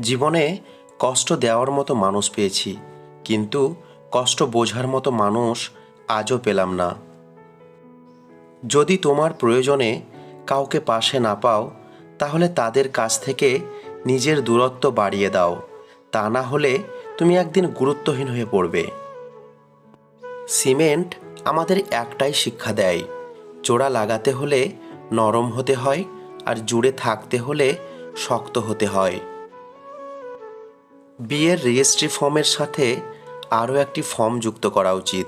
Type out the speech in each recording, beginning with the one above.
জীবনে কষ্ট দেওয়ার মতো মানুষ পেয়েছি, কিন্তু কষ্ট বোঝার মতো মানুষ আজও পেলাম না। যদি তোমার প্রয়োজনে কাউকে পাশে না পাও, তাহলে তাদের কাছ থেকে নিজের দূরত্ব বাড়িয়ে দাও। তা না হলে তুমি একদিন গুরুত্বহীন হয়ে পড়বে। সিমেন্ট আমাদের একটাই শিক্ষা দেয়। চোরা লাগাতে হলে নরম হতে হয় আর জুড়ে থাকতে হলে শক্ত হতে হয়। বিয়ের রেজিস্ট্রি ফর্মের সাথে আরও একটি ফর্ম যুক্ত করা উচিত,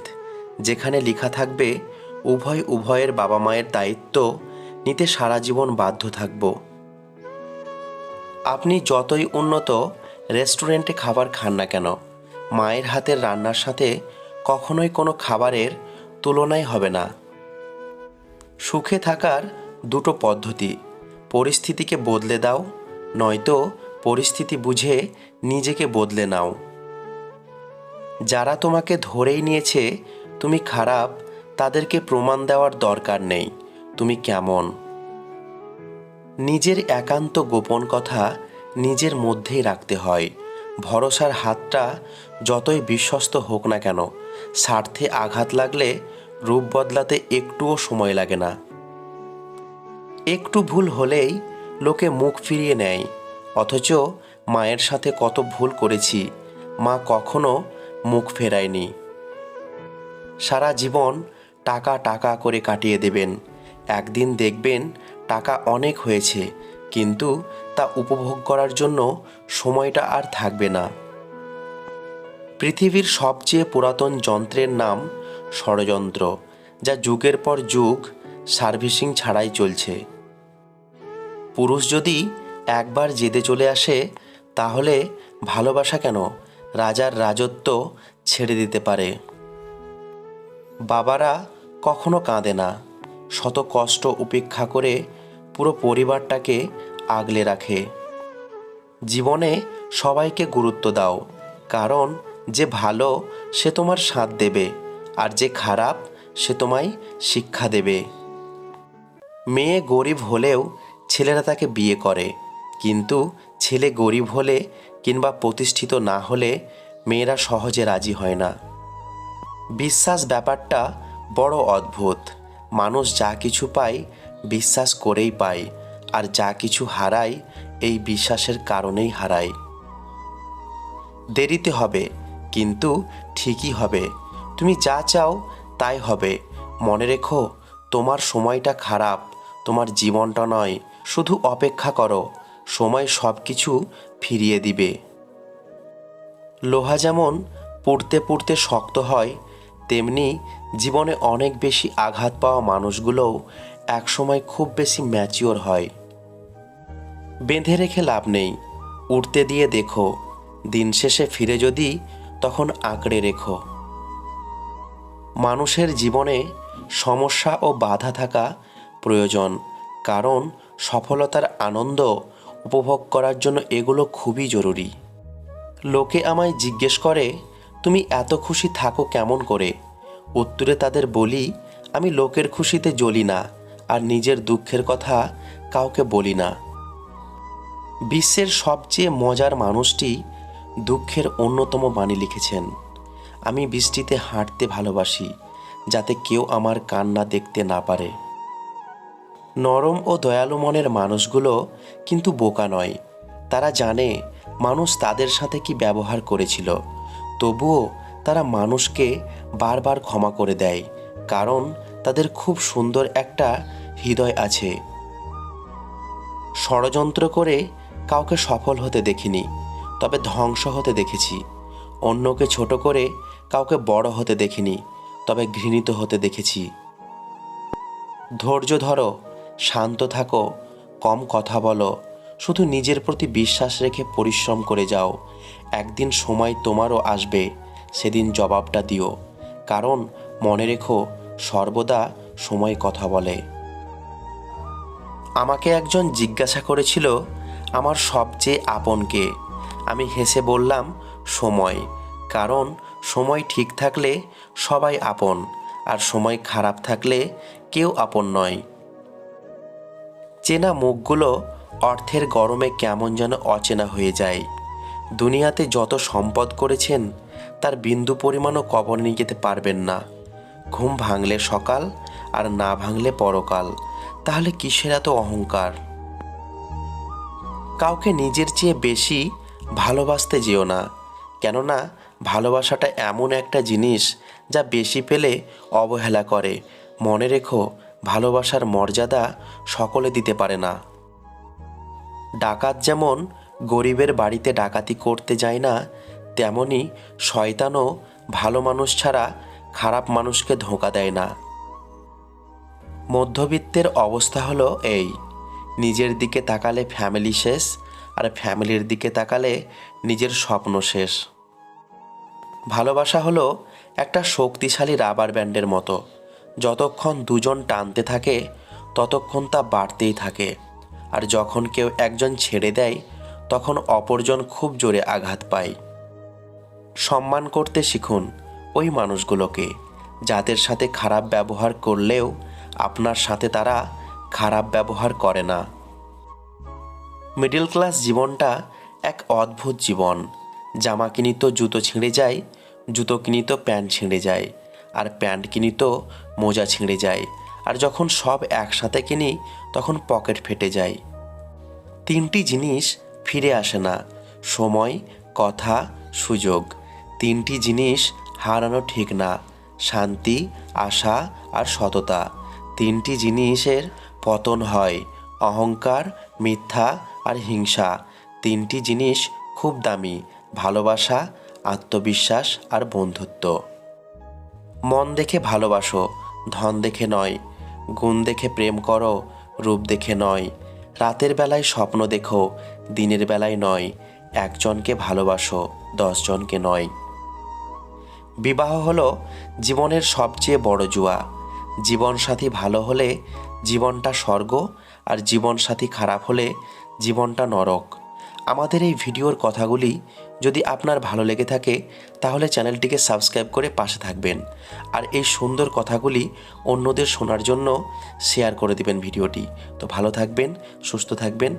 যেখানে লেখা থাকবে, উভয় উভয়ের বাবা মায়ের দায়িত্ব নিতে সারা জীবন বাধ্য থাকব। আপনি যতই উন্নত রেস্টুরেন্টে খাবার খান না কেন, মায়ের হাতের রান্নার সাথে কখনোই কোনো খাবারের তুলনাই হবে না। সুখে থাকার দুটো পদ্ধতি, পরিস্থিতিকে বদলে দাও, নয়তো পরিস্থিতি বুঝে নিজেকে বদলে নাও। যারা তোমাকে ধরেই নিয়েছে, তুমি খারাপ, তাদেরকে প্রমাণ দেওয়ার দরকার নেই, তুমি কেমন? নিজের একান্ত গোপন কথা নিজের মধ্যেই রাখতে হয়। ভরসার হাতটা যতই বিশ্বস্ত হোক না কেন, স্বার্থে আঘাত লাগলে রূপ বদলাতে একটুও সময় লাগে না। একটু ভুল হলেই লোকে মুখ ফিরিয়ে নেয়। অথচ মায়ের সাথে কত ভুল করেছি, মা কখনো মুখ ফেরায়নি। সারা জীবন টাকা টাকা করে কাটিয়ে দেবেন। একদিন দেখবেন টাকা অনেক হয়েছে, কিন্তু তা উপভোগ করার জন্য সময়টা আর থাকবে না। পৃথিবীর সবচেয়ে পুরাতন যন্ত্রের নাম ষড়যন্ত্র, যা যুগের পর যুগ সার্ভিসিং ছাড়াই চলছে। পুরুষ যদি একবার জেদে চলে আসে, তাহলে ভালোবাসা কেন রাজার রাজত্ব ছেড়ে দিতে পারে? বাবারা কখনো কাঁদে না। শত কষ্ট উপেক্ষা করে পুরো পরিবারটাকে আগলে রাখে। জীবনে সবাইকে গুরুত্ব দাও, কারণ যে ভালো সে তোমার সাথ দেবে, আর যে খারাপ সে তোমায় শিক্ষা দেবে। মেয়ে গরিব হলেও ছেলেরা তাকে বিয়ে করে। কিন্তু ছেলে গরিব হলে কিংবা প্রতিষ্ঠিত না হলে মেয়েরা সহজে রাজি হয় না। বিশ্বাস ব্যাপারটা বড় অদ্ভুত। মানুষ যা কিছু পায় বিশ্বাস করেই পায়, আর যা কিছু হারায় এই বিশ্বাসের কারণেই হারায়। দেরিতে হবে, কিন্তু ঠিকই হবে। তুমি যা চাও তাই হবে। মনে রেখো, তোমার সময়টা খারাপ, তোমার জীবনটা নয়, শুধু অপেক্ষা করো। সময় সব কিছু ফিরিয়ে দিবে। লোহা যেমন পুড়তে পুড়তে শক্ত হয়, তেমনি জীবনে অনেক বেশি আঘাত পাওয়া মানুষগুলোও একসময় খুব বেশি ম্যাচিওর হয়। বেঁধে রেখে লাভ নেই উঠতে দিয়ে দেখো, দিন শেষে ফিরে যদি তখন আঁকড়ে রেখো। মানুষের জীবনে সমস্যা ও বাধা থাকা প্রয়োজন, কারণ সফলতার আনন্দ উপভোগ করার জন্য এগুলো খুবই জরুরি। লোকে আমায় জিজ্ঞেস করে, তুমি এত খুশি থাকো কেমন করে? উত্তরে তাদের বলি, আমি লোকের খুশিতে জ্বলি না, আর নিজের দুঃখের কথা কাউকে বলি না। বিশ্বের সবচেয়ে মজার মানুষটি দুঃখের অন্যতম বাণী লিখেছেন, আমি বৃষ্টিতে হাঁটতে ভালোবাসি, যাতে কেউ আমার কান্না দেখতে না পারে। নরম ও দয়ালু মনের মানুষগুলো কিন্তু বোকা নয়। তারা জানে মানুষ তাদের সাথে কি ব্যবহার করেছিল। তবুও তারা মানুষকে বারবার ক্ষমা করে দেয়, কারণ তাদের খুব সুন্দর একটা হৃদয় আছে। ষড়যন্ত্র করে কাউকে সফল হতে দেখিনি, তবে ধ্বংস হতে দেখেছি। অন্যকে ছোট করে কাউকে বড় হতে দেখিনি, তবে ঘৃণিত হতে দেখেছি। ধৈর্য ধরো শান্ত থাকো, কম কথা বলো, শুধু নিজের প্রতি বিশ্বাস রেখে পরিশ্রম করে যাও। একদিন সময় তোমারও আসবে, সেদিন জবাবটা দিও। কারণ মনে রেখো, সর্বদা সময় কথা বলে। আমাকে একজন জিজ্ঞাসা করেছিল, আমার সবচেয়ে আপনকে আমি হেসে বললাম, সময়। কারণ সময় ঠিক থাকলে সবাই আপন, আর সময় খারাপ থাকলে কেউ আপন নয়। চেনা মুখগুলো অর্থের গরমে কেমন যেন অচেনা হয়ে যায়। দুনিয়াতে যত সম্পদ করেছেন, তার বিন্দু পরিমাণও কবর নিয়ে যেতে পারবেন না। ঘুম ভাঙলে সকাল আর না ভাঙলে পরকাল। তাহলে কিসের এত অহংকার? কাউকে নিজের চেয়ে বেশি ভালোবাসতে যেও না, কেননা ভালোবাসাটা এমন একটা জিনিস যা বেশি পেলে অবহেলা করে। মনে রেখো ভালোবাসার মর্যাদা সকলে দিতে পারে না। ডাকাত যেমন গরিবের বাড়িতে ডাকাতি করতে যায় না, তেমনি শয়তানও ভালো মানুষ ছাড়া খারাপ মানুষকে ধোঁকা দেয় না। মধ্যবিত্তের অবস্থা হলো এই, নিজের দিকে তাকালে ফ্যামিলি শেষ, আর ফ্যামিলির দিকে তাকালে নিজের স্বপ্ন শেষ। ভালোবাসা হলো একটা শক্তিশালী রাবার ব্যান্ডের মতো। যতক্ষণ দুজন টানতে থাকে, ততক্ষণ তা বাড়তেই থাকে। আর যখন কেউ একজন ছেড়ে দেয়, তখন অপরজন খুব জোরে আঘাত পায়। সম্মান করতে শিখুন ওই মানুষগুলোকে, যাদের সাথে খারাপ ব্যবহার করলেও আপনার সাথে তারা খারাপ ব্যবহার করে না। মিডল ক্লাস জীবনটা এক অদ্ভুত জীবন। জামা কিনি তো জুতো ছিঁড়ে যায়, জুতো কিনি তো প্যান্ট ছিঁড়ে যায়। আর প্যান্ট কিনি তো মোজা ছিঁড়ে যায়। আর যখন সব একসাথে কিনি, তখন পকেট ফেটে যায়। তিনটি জিনিস ফিরে আসে না। সময়, কথা, সুযোগ। তিনটি জিনিস হারানো ঠিক না। শান্তি, আশা আর সততা। তিনটি জিনিসের পতন হয়। অহংকার, মিথ্যা আর হিংসা। তিনটি জিনিস খুব দামি। ভালোবাসা, আত্মবিশ্বাস আর বন্ধুত্ব। মন দেখে ভালোবাসো, ধন দেখে নয়, গুণ দেখে প্রেম করো, রূপ দেখে নয়। রাতের বেলায় স্বপ্ন দেখো, দিনের বেলায় নয়। একজনকে ভালোবাসো, দশজনকে নয়। বিবাহ হলো জীবনের সবচেয়ে বড় জুয়া। জীবনসাথী ভালো হলে জীবনটা স্বর্গ আর জীবনসাথী খারাপ হলে জীবনটা নরক। আমাদের এই ভিডিওর কথাগুলি যদি আপনার ভালো লেগে থাকে, তাহলে চ্যানেলটিকে সাবস্ক্রাইব করে পাশে থাকবেন। আর এই সুন্দর কথাগুলি অন্যদের শোনার জন্য শেয়ার করে দিবেন ভিডিওটি। তো ভালো থাকবেন, সুস্থ থাকবেন।